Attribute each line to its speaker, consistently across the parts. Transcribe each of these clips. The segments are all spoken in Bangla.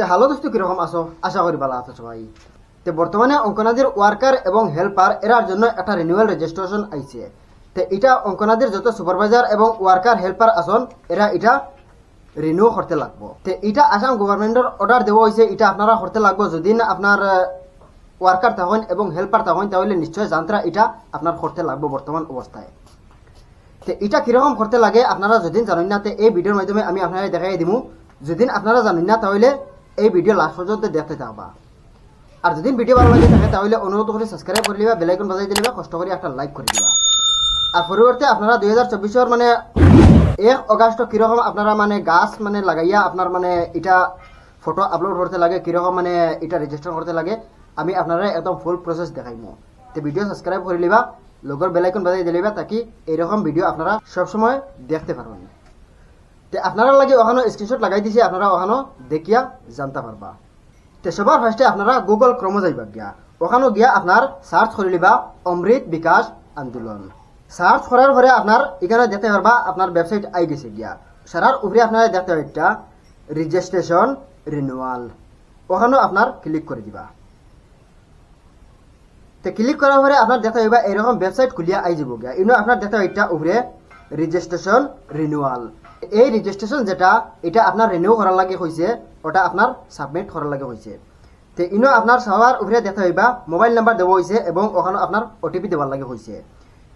Speaker 1: তে হালো দোস্ত কীরকম আসো আশা করি ভালো আছো সবাই। তে বর্তমানে অঙ্কনাদির ওয়ার্কার এবং হেল্পার এরার জন্য একটা রিনিউয়াল রেজিস্ট্রেশন আইছে। তে এটা অঙ্কনাদির যত সুপারভাইজার এবং ওয়ার্কার হেল্পার আসন এরা এটা রিনিউ করতে লাগবো। তে এটা আসাম গভর্নমেন্টের অর্ডার দেওয়া হয়েছে এটা আপনারা করতে লাগবো। যদি না আপনার ওয়ার্কার থাকেন এবং হেল্পার থাকেন তাহলে নিশ্চয় যান্ত্রা এটা আপনার করতে লাগবো বর্তমান অবস্থায়। তো এটা কীরকম করতে লাগে আপনারা যদি জানেন না, তে এই ভিডিওর মাধ্যমে আমি আপনারা দেখাই দিমু। যদি আপনারা জানেন না, তাহলে এই ভিডিও লাস্ট পর্যন্ত দেখতে থাকবা। আর যদি ভিডিও ভালো লাগে থাকে, তাহলে অনুরোধ করে সাবস্ক্রাইব করে দিবা বেলাইকন বাজাই দিবা কষ্ট করে একটা লাইক করে দিবা। আর পরিবর্তে আপনারা দুই হাজার চব্বিশের মানে এক অগাস্ট কীরকম আপনারা মানে গাছ মানে লাগাইয়া আপনার মানে এটা ফটো আপলোড করতে লাগে, কীরকম মানে এটা রেজিস্টার করতে লাগে, আমি আপনারা একদম ফুল প্রসেস দেখাইমু। তো ভিডিও সাবস্ক্রাইব করে লিবা লগর বেলাইকন বাজাই দিলিবা তাকি এইরকম ভিডিও আপনারা সবসময় দেখতে পারবেন। তে আপনারা লাগে ওখানে স্ক্রিনশট লাগাই দিছি, আপনারা ওখানে দেখিয়া জানতে পারবা। তে সবার ফার্স্টে আপনারা গুগল ক্রমে যাইবা গিয়া। ওখানে গিয়া আপনার সার্চ করে লিবা অমৃত বিকাশ আন্দোলন। সার্চ করার পরে আপনার এখানে দেখতে পারবা আপনার ওয়েবসাইট আই গেছে গিয়া। সারার উপরে আপনারা দেখতে একটা রেজিস্ট্রেশন রিনিউয়াল ওখানেও আপনার ক্লিক করে দিবা। তো ক্লিক করার পরে আপনার দেখতে পাইবা এরকম ওয়েবসাইট খুলিয়া আই যাব গিয়া। ইনো আপনার দেখতে পাই এটা উপরে রেজিস্ট্রেশন রিনিউয়াল এই রেজিস্ট্রেশন যেটা, এটা আপনার রিনিউ করার লাগে হয়েছে ওটা আপনার সাবমিট করার লাগে হয়েছে তো ইনো আপনার সবার উপরে দেখতে পাইবা মোবাইল নাম্বার দেওয়া হয়েছে এবং ওখানে আপনার ওটিপি দেওয়ার লাগে হয়েছে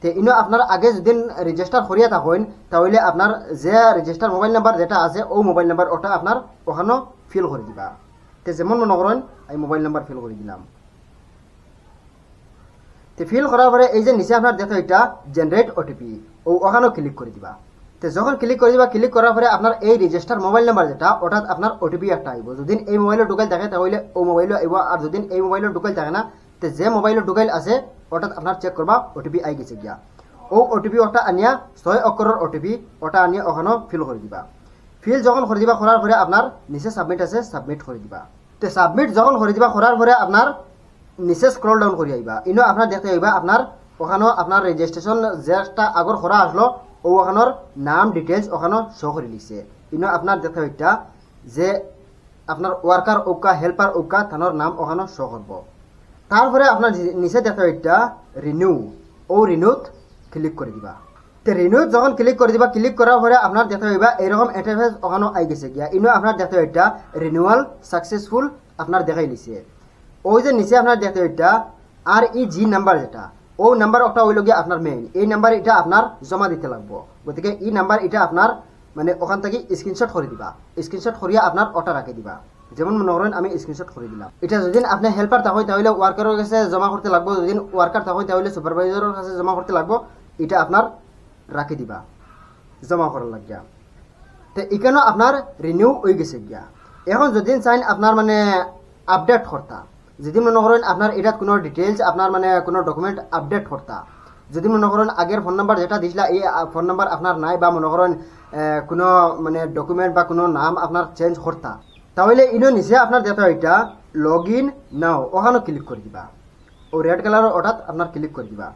Speaker 1: তো ইনো আপনার আগে যদি রেজিস্টার করিয়া থাকেন তাহলে আপনার যে রেজিস্টার মোবাইল নাম্বার যেটা আছে, ও মোবাইল নাম্বার ওটা আপনার ওখানে ফিল করে দিবা। তো যেমন মনে করেন আমি মোবাইল নাম্বার ফিল করে দিলাম। তো ফিল করার পরে এই যে নিচে আপনার দেখো এটা জেনারেট ওটিপি ও ওখানেও ক্লিক করে দিবা। তো যখন ক্লিক করে দিবা ক্লিক করার পরে আপনার এই রেজিস্টার মোবাইল নাম্বার যেটা ওটা আপনার ওটিপি একটা আইব যদি এই মোবাইলে ঢুকাইল থাকে, তাহলে ও মোবাইলে আইব আর যদি এই মোবাইলে ঢুকাইল থাকে না, তো যে মোবাইলে ঢুকাইল আছে ওটা আপনার চেক করবা ওটিপি আই গেছে গিয়া। ও ওটিপি ওটা আনিয়া ছয় অক্ষরের ওটিপি ওটা আনিয়া ওখানেও ফিল করে দিবা। ফিল যখন করে দিবা করার পরে আপনার নিচে সাবমিট আছে সাবমিট করে দিবা। তো সাবমিট যখন করে দিবা করার পরে আপনার নিচে স্ক্রল ডাউন করে আইবা ইনো আপনার দেখতে আইবা আপনার ওখানেও আপনার রেজিস্ট্রেশন যেটা আগর করা আসলো ও ওখানোর নাম ডিটেলস ওখানে শো করে লিখছে ইনো আপনার দেখতে পাইটা যে আপনার ওয়ার্কার উকা হেল্পার উকা থানোর নাম ওখানে শো করব তারপরে আপনার নিচে দেখতে পাইটা রিনিউ ও রিনিউত ক্লিক করে দিবা। তে রিনিউত যখন ক্লিক করে দিবা ক্লিক করার পরে আপনার দেখতে পাইবা এরকম ইন্টারফেস ওখানে আই গেছে গিয়া। ইনো আপনার দেখতে পাইটা রিনিউয়াল সাকসেসফুল আপনার দেখাই লিছে ওই যে নিচে আপনার দেখতে এটা আর ই জি নাম্বার যেটা ও নাম্বার হইল গিয়ে আপনার মেইন এই নাম্বার এটা আপনার জমা দিতে লাগবো। গতিকে এই নাম্বার এটা আপনার মানে ওখান থেকে স্ক্রিনশট করে দিবা। স্ক্রিনশট করিয়া আপনার ওটা রাখে দিবা। যেমন মনে করেন আমি স্ক্রিনশট করে দিলাম। এটা যদি আপনি হেল্পার থাকো তাহলে ওয়ার্কারের কাছে জমা করতে লাগবো। যদি ওয়ার্কার থাকো তাহলে সুপারভাইজারের কাছে জমা করতে লাগবো। এটা আপনার রাখি দিবা। জমা করার লাগিয়া। তো এখানেও আপনার রিনিউ হয়ে গেছে গিয়া। এখন যদি চাইন আপনার মানে আপডেট করতা যদি মনে করেন আপনার এটাত কোনো ডিটেলস আপনার মানে কোনো ডকুমেন্ট আপডেট করতা, যদি মনে করেন আগের ফোন নাম্বার যেটা দিছিলা, এই ফোন নাম্বার আপনার নাই বা মনে করেন কোনো মানে ডকুমেন্ট বা কোনো নাম আপনার চেঞ্জ করতা, তাহলে ইনো নিচে আপনার যেটা এটা লগ ইন নাও ওখানে ক্লিক করে দিবা। ও রেড কালারের ওটাত আপনার ক্লিক করে দিবা।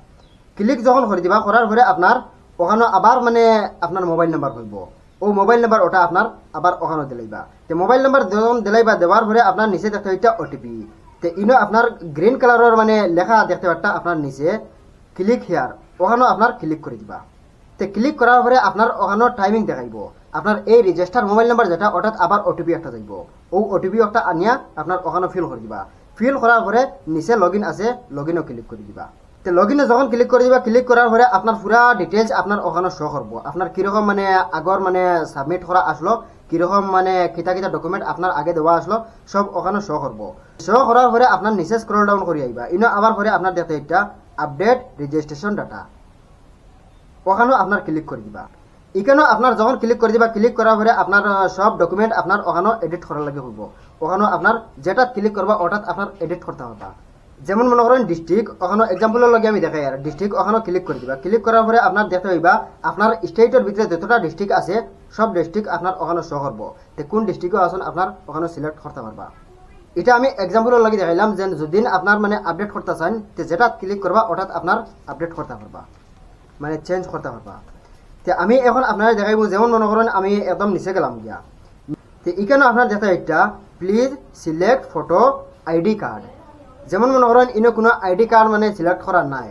Speaker 1: ক্লিক যখন করে দিবা করার পরে আপনার ওখানে আবার মানে আপনার মোবাইল নাম্বার হইব। ও মোবাইল নাম্বার ওটা আপনার আবার ওখানে দিলাইবা। মোবাইল নাম্বার যখন দিলাইবা দেওয়ার পরে আপনার নিচে দেখতে এটা ওটিপি তো, ইনো আপনার গ্রিন কালারের মানে লেখা দেখতে পারটা আপনার নিচে। ক্লিক হেয়ার ওখানেও আপনার ক্লিক করে দিবা। তো ক্লিক করার পরে আপনার ওখানে টাইমিং দেখাইব। আপনার এই রেজিস্টার মোবাইল নাম্বার যেটা ওটাত আবার ওটিপি একটা যাইব ও ওটিপি একটা আনিয়া আপনার ওখানে ফিল করে দিবা। ফিল করার পরে নিচে লগ আছে লগ ক্লিক করে দিবা। তো লগ যখন ক্লিক করে দিবা ক্লিক করার পরে আপনার পুরা ডিটেলস আপনার ওখানে শো করব আপনার কীরকম মানে আগর মানে সাবমিট করা আসলো কীরকম মানে কিতা কিতা ডকুমেন্ট আপনার আগে দেওয়া আসলো সব ওখানে শো করব শো করার পরে আপনার নিচে স্ক্রল ডাউন করে আইবা ইনো আবার পরে আপনার দেখতে একটা আপডেট রেজিস্ট্রেশন ডাটা ওখানেও আপনার ক্লিক করে দিবা। এখানেও আপনার যখন ক্লিক করে দিবা ক্লিক করার পরে আপনার সব ডকুমেন্ট আপনার ওখানেও এডিট করার লাগে হইব ওখানেও আপনার যেটা ক্লিক করবা ওটাত আপনার এডিট করতে হবে যেমন মনে করেন ডিস্ট্রিক্ট ওখানে এক্সাম্পলের লগে আমি দেখাই আর ডিস্ট্রিক্ট ওখানেও ক্লিক করে দিবা। ক্লিক করার পরে আপনার দেখতে হইবা আপনার স্টেটের ভিতরে যতটা ডিস্ট্রিক্ট আছে সব ডিস্ট্রিক্ট আপনার ওখানে শো করব। তো কোন ডিস্ট্রিক্টও আসুন আপনার ওখানে সিলেক্ট করতে পারবা। এটা আমি এক্সাম্পলের লাগে দেখাইলাম যে যদি আপনার মানে আপডেট করতে চান, তো যেটা ক্লিক করবা, ওটাত আপনার আপডেট করতে পারবা। মানে চেঞ্জ করতে পারবা। তে আমি এখন আপনারা দেখাইব, যেমন মনে করেন আমি একদম নিচে গেলাম গিয়া। তো এখানে আপনার দেখা একটা please select photo ID card যেমন মনে করেন ইনো কোনো আইডি কার্ড মানে সিলেক্ট করার নাই।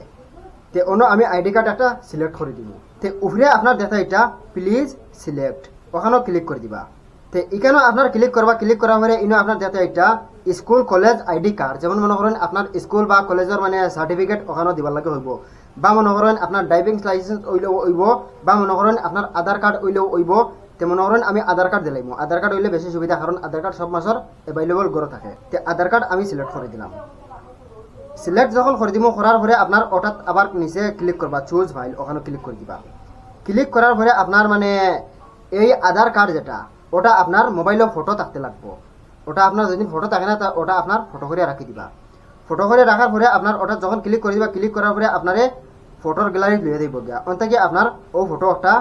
Speaker 1: তে অন্য আমি আইডি কার্ড একটা সিলেক্ট করে দিব তে উপরে আপনার দেখা এটা প্লিজ সিলেক্ট ওখানেও ক্লিক করে দিবা। তে এখানেও আপনার ক্লিক করবা ক্লিক করার পরে ইনো আপনার দেখা এটা স্কুল কলেজ আইডি কার্ড যেমন মনে করেন আপনার স্কুল বা কলেজের মানে সার্টিফিকেট ওখানেও দিবার লাগে হইব। বা মনে করেন আপনার ড্রাইভিং লাইসেন্স ওইলেও ওইব বা মনে করেন আপনার আধার কার্ড ওইলেও ওইব তে মনে করেন আমি আধার কার্ড দিলাম আধার কার্ড হইলে বেশি সুবিধা, কারণ আধার কার্ড সব মাসের এভেলেবল গড়ে থাকে। তে আধার কার্ড আমি সিলেক্ট করে দিলাম। সিলেক্ট যখন করে দিব করার পরে আপনার ওটাত আবার নিচে ক্লিক করবা চুজ ফাইল ওখানে ক্লিক করে দিবা। ক্লিক করার পরে আপনার মানে এই আধার কার্ড যেটা, ওটা আপনার মোবাইলে ফটো থাকতে লাগবো। ওটা আপনার যদি ফটো থাকে না ওটা আপনার ফটো করে রাখি দিবা। ফটো করে রাখার পরে আপনার ওটা যখন ক্লিক করে দিবা ক্লিক করার পরে আপনারে ফটোর গ্যালারি লিয়ে দিব গিয়া। অন্ত কি আপনার ও ফটো একটা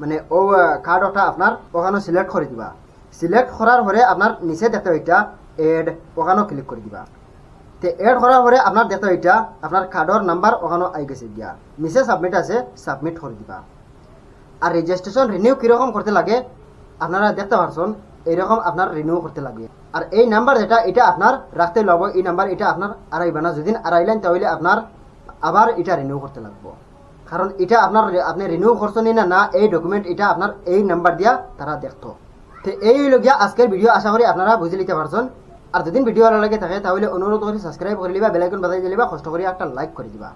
Speaker 1: মানে ও কার্ড ওটা আপনার ওখানে সিলেক্ট করে দিবা। সিলেক্ট করার পরে আপনার নিচে দেখতে ওইটা এড ওখানেও ক্লিক করে দিবা। তে এড করার পরে আপনার দেখতে এটা আপনার কার্ডর নাম্বার ওখানে আই গেছে গিয়া। নিচে সাবমিট আছে সাবমিট করে দিবা। আর রেজিস্ট্রেশন রিনিউ কীরকম করতে লাগে? আপনারা দেখতে পারছেন, এইরকম আপনার রিনিউ করতে লাগে। আর এই নাম্বার যেটা, এটা আপনার রাখতে লাগবো এই নাম্বার এটা আপনার আড়াইবা না। যদি আড়াইলেন, তাহলে আপনার আবার এটা রিনিউ করতে লাগবো। কারণ এটা আপনার আপনি রিনিউ করছেন না না এই ডকুমেন্ট এটা আপনার এই নাম্বার দিয়া তারা দেখতো। তো এই লগিয়া আজকের ভিডিও আশা করি আপনারা বুঝে নিতে পারছেন। আর যদি ভিডিও ভালো লাগে থাকে, তাহলে অনুরোধ করে সাবস্ক্রাইব করে লিবা বেলাইকন বাজাই দিলিবা কষ্ট করে একটা লাইক করে দিবা।